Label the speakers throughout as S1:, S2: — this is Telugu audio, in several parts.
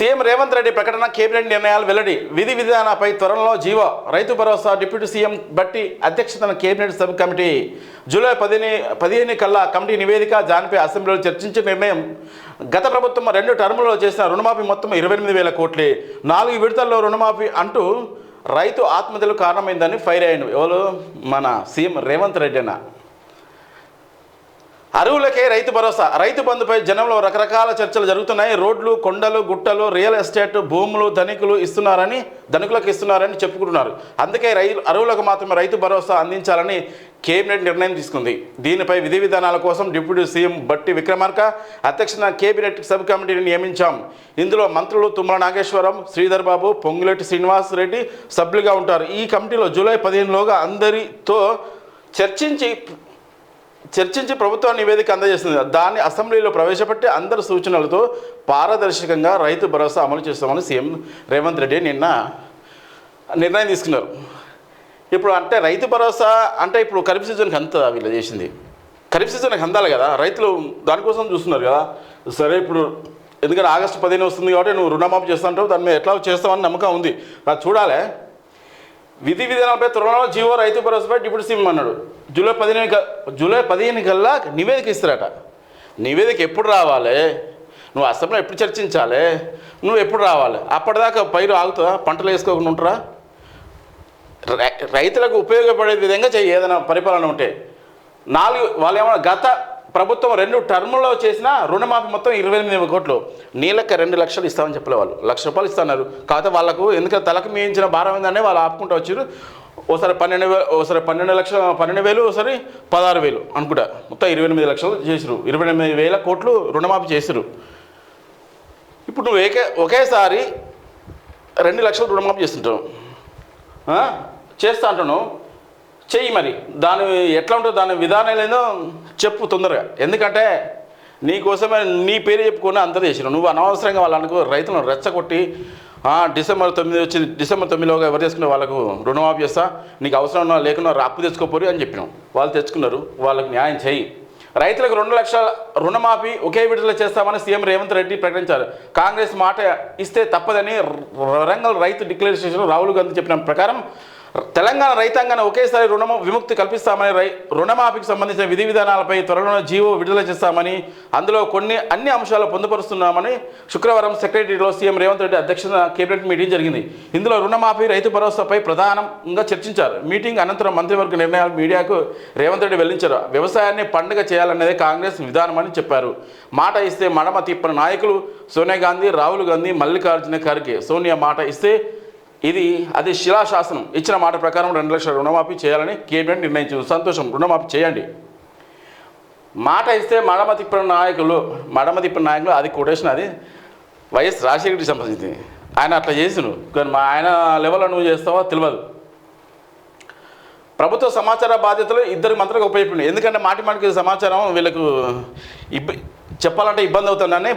S1: సీఎం రేవంత్ రెడ్డి ప్రకటన కేబినెట్ నిర్ణయాలు వెల్లడి. విధి విధానాలపై త్వరలో GO. Rythu Bharosa deputy CM బట్టి అధ్యక్షతన కేబినెట్ సబ్ కమిటీ. జూలై పదిహేను పదిహేను కల్లా కమిటీ నివేదిక దానిపై అసెంబ్లీలో చర్చించే నిర్ణయం. గత ప్రభుత్వం రెండు టర్ములలో చేసిన రుణమాఫీ మొత్తం ఇరవై ఎనిమిది వేల కోట్లే. నాలుగు విడతల్లో రుణమాఫీ అంటూ రైతు ఆత్మహత్యలు కారణమైందని ఫైర్ అయ్యాడు ఎవరు? మన సీఎం రేవంత్ రెడ్డి అన్న అరువులకే రైతు భరోసా. రైతు బంధుపై జనంలో రకరకాల చర్చలు జరుగుతున్నాయి. రోడ్లు కొండలు గుట్టలు రియల్ ఎస్టేట్ భూములు ధనికులు ఇస్తున్నారని ధనికులకు ఇస్తున్నారని చెప్పుకుంటున్నారు. అందుకే రై అరువులకు మాత్రమే రైతు భరోసా అందించాలని కేబినెట్ నిర్ణయం తీసుకుంది. దీనిపై విధి విధానాల కోసం డిప్యూటీ సీఎం బట్టి విక్రమార్క అధ్యక్షన కేబినెట్ సబ్ కమిటీని నియమించాం. ఇందులో మంత్రులు తుమ్మల నాగేశ్వరం శ్రీధర్ బాబు పొంగులేటి శ్రీనివాస్ రెడ్డి సభ్యులుగా ఉంటారు. ఈ కమిటీలో జూలై పదిహేనులోగా అందరితో చర్చించి చర్చించి ప్రభుత్వం నివేదిక అందజేస్తుంది. దాన్ని అసెంబ్లీలో ప్రవేశపెట్టి అందరి సూచనలతో పారదర్శకంగా రైతు భరోసా అమలు చేస్తామని సీఎం రేవంత్ రెడ్డి నిన్న నిర్ణయం తీసుకున్నారు. ఇప్పుడు అంటే రైతు భరోసా అంటే ఇప్పుడు ఖరీఫ్ సీజన్కి అంత వీళ్ళు చేసింది. ఖరీఫ్ సీజన్కి అందాలి కదా. రైతులు దానికోసం చూస్తున్నారు కదా. సరే ఇప్పుడు ఎందుకంటే ఆగస్టు పదిహేను వస్తుంది కాబట్టి నువ్వు రుణమాఫీ చేస్తాంటావు దాని మీద ఎట్లా చేస్తామని నమ్మకం ఉంది. అది చూడాలి. విధి విధానాలపై త్వరలో జీవో రైతు భరోసాపై డిప్యూటీ సీఎం అన్నాడు. జూలై పదిహేను క- జూలై పదిహేను కల్లా నివేదిక ఇస్తారట. నివేదిక ఎప్పుడు రావాలి? నువ్వు అసెంబ్లీలో ఎప్పుడు చర్చించాలి? నువ్వు ఎప్పుడు రావాలి? అప్పటిదాకా పైరు ఆగుతుందా? పంటలు వేసుకోకుండా ఉంటారా? రై- రైతులకు ఉపయోగపడే విధంగా చెయ్యి ఏదైనా పరిపాలన ఉంటే. నాలుగు వాళ్ళు ఏమైనా గత ప్రభుత్వం రెండు టర్ములో చేసిన రుణమాఫీ మొత్తం ఇరవై ఎనిమిది కోట్లు. నీళ్ళకి రెండు లక్షలు ఇస్తామని చెప్పలే వాళ్ళు లక్ష రూపాయలు ఇస్తున్నారు. కాకపోతే వాళ్ళకు ఎందుకంటే తలకు మించిన భారం ఏంటంటే వాళ్ళు ఆపుకుంటూ వచ్చారు ఒకసారి పన్నెండు వేలు ఒకసారి పన్నెండు లక్షల పన్నెండు వేలు ఒకసారి పదహారు వేలు అనుకుంటా. మొత్తం ఇరవై ఎనిమిది లక్షలు చేసిరు ఇరవై ఎనిమిది వేల కోట్లు రుణమాఫీ చేసిరు ఇప్పుడు నువ్వు ఏకే ఒకేసారి రెండు లక్షలు రుణమాఫీ చేస్తుంటావు. చేస్తా అంటున్నావు. చెయ్యి మరి. దాని ఎట్లా ఉంటుందో దాని విధానం లేదో చెప్పు తొందరగా. ఎందుకంటే నీకోసమే నీ పేరు చెప్పుకుని అంత చేసిన నువ్వు అనవసరంగా వాళ్ళకు రైతులను రెచ్చగొట్టి డిసెంబర్ తొమ్మిది వచ్చి డిసెంబర్ తొమ్మిదిలోగా ఎవరు చేసుకునే వాళ్ళకు రుణమాఫీ చేస్తా నీకు అవసరం ఉన్నా లేకున్నా అప్పు తెచ్చుకోపోరు అని చెప్పినాం వాళ్ళు తెచ్చుకున్నారు వాళ్ళకి న్యాయం చేయి రైతులకు రెండు లక్షల రుణమాఫీ ఒకే విడుదల చేస్తామని సీఎం రేవంత్ రెడ్డి ప్రకటించారు. కాంగ్రెస్ మాట ఇస్తే తప్పదని వరంగల్ రైతు డిక్లరేషన్ రాహుల్ గాంధీ చెప్పిన ప్రకారం తెలంగాణ రైతాంగాన్ని ఒకేసారి రుణ విముక్తి కల్పిస్తామని రై రుణమాఫీకి సంబంధించిన విధి విధానాలపై త్వరలో జీవో విడుదల చేస్తామని అందులో కొన్ని అన్ని అంశాలు పొందుపరుస్తున్నామని శుక్రవారం సెక్రటరీలో సీఎం రేవంత్ రెడ్డి అధ్యక్షత కేబినెట్ మీటింగ్ జరిగింది. ఇందులో రుణమాఫీ రైతు భరోసాపై ప్రధానంగా చర్చించారు. మీటింగ్ అనంతరం మంత్రివర్గ నిర్ణయాలు మీడియాకు రేవంత్ రెడ్డి వెల్లించారు. వ్యవసాయాన్ని పండుగ చేయాలనేది కాంగ్రెస్ విధానమని చెప్పారు. మాట ఇస్తే మడమ తిప్పిన నాయకులు సోనియా గాంధీ రాహుల్ గాంధీ మల్లికార్జున ఖర్గే. సోనియా మాట ఇస్తే ఇది అది శిలాశాసనం. ఇచ్చిన మాట ప్రకారం రెండు లక్షల రుణమాఫీ చేయాలని కేబినెట్ నిర్ణయించింది. సంతోషం రుణమాఫీ చేయండి. మాట ఇస్తే మడమ తిప్పిన నాయకులు మడమ తిప్పిన నాయకులు అది కొటేషన్ అది. వైఎస్ రాజశేఖరికి సంబంధించింది. ఆయన అట్లా చేసిను కానీ మా ఆయన లెవెల్లో నువ్వు చేస్తావో తెలియదు ప్రభుత్వ సమాచార బాధ్యతలు ఇద్దరు మంత్రులకు ఉపయోగపడింది ఎందుకంటే మాటి మాటికి సమాచారం వీళ్ళకు ఇబ్బ చెప్పాలంటే ఇబ్బంది అవుతుందని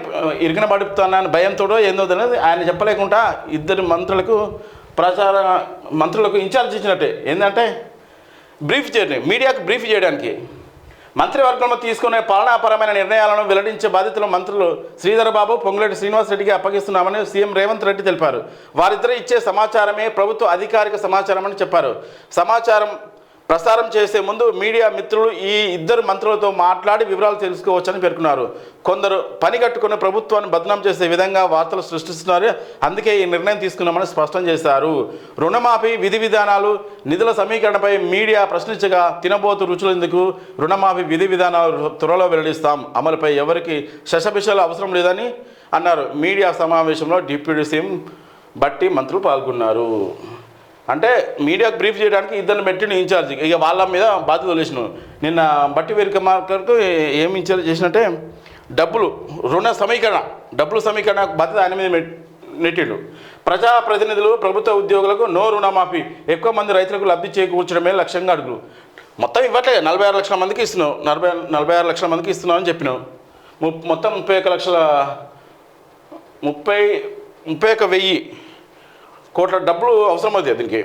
S1: ఇరిగిన పడుతున్నాను భయంతో ఏందో తెలియదు. ఆయన చెప్పలేకుండా ఇద్దరు మంత్రులకు ప్రచార మంత్రులకు ఇన్ఛార్జ్ ఇచ్చినట్టే. ఏంటంటే బ్రీఫ్ చేయడం. మీడియాకు బ్రీఫ్ చేయడానికి. మంత్రివర్గంలో తీసుకునే పాలనాపరమైన నిర్ణయాలను వెల్లడించే బాధ్యతలు మంత్రులు శ్రీధర్ బాబు పొంగులేటి శ్రీనివాసరెడ్డికి అప్పగిస్తున్నామని సీఎం రేవంత్ రెడ్డి తెలిపారు. వారిద్దరూ ఇచ్చే సమాచారమే ప్రభుత్వ అధికారిక సమాచారం అని చెప్పారు. సమాచారం ప్రసారం చేసే ముందు మీడియా మిత్రులు ఈ ఇద్దరు మంత్రులతో మాట్లాడి వివరాలు తెలుసుకోవచ్చని పేర్కొన్నారు. కొందరు పని కట్టుకున్న ప్రభుత్వాన్ని బదనాం చేసే విధంగా వార్తలు సృష్టిస్తున్నారు. అందుకే ఈ నిర్ణయం తీసుకున్నామని స్పష్టం చేశారు. రుణమాఫీ విధి విధానాలు నిధుల సమీకరణపై మీడియా ప్రశ్నించగా తినబోతు రుచులందుకు రుణమాఫీ విధి విధానాలు త్వరలో వెల్లడిస్తాం. అమలుపై ఎవరికి శశభిషలు అవసరం లేదని అన్నారు. మీడియా సమావేశంలో డిప్యూటీ సీఎం బట్టి మంత్రులు పాల్గొన్నారు. అంటే మీడియాకు బ్రీఫ్ చేయడానికి ఇద్దరిని పెట్టిన ఇన్ఛార్జ్ ఇక వాళ్ళ మీద బాధ్యత వదిలేసిన నిన్న బట్టి వేరిక మార్కర్కు ఏమి ఇన్ఛార్జ్ చేసినట్టే డబ్బులు రుణ సమీకరణ డబ్బులు సమీకరణ బాధ్యత ఆయన మీద మెట్- నెట్టిండు. ప్రజాప్రతినిధులు ప్రభుత్వ ఉద్యోగులకు నో రుణమాఫీ ఎక్కువ మంది రైతులకు లబ్ధి చేకూర్చడమే లక్ష్యంగా అడుగులు. మొత్తం ఇవ్వట్లేదు నలభై ఆరు లక్షల మందికి ఇస్తున్నావు నలభై నలభై ఆరు లక్షల మందికి ఇస్తున్నావు అని చెప్పినావు. ము- మొత్తం ముప్పై ఒక లక్షల ముప్పై ముప్పై ఒక వెయ్యి కోట్ల డబ్బులు అవసరం అవుతుంది దీనికి.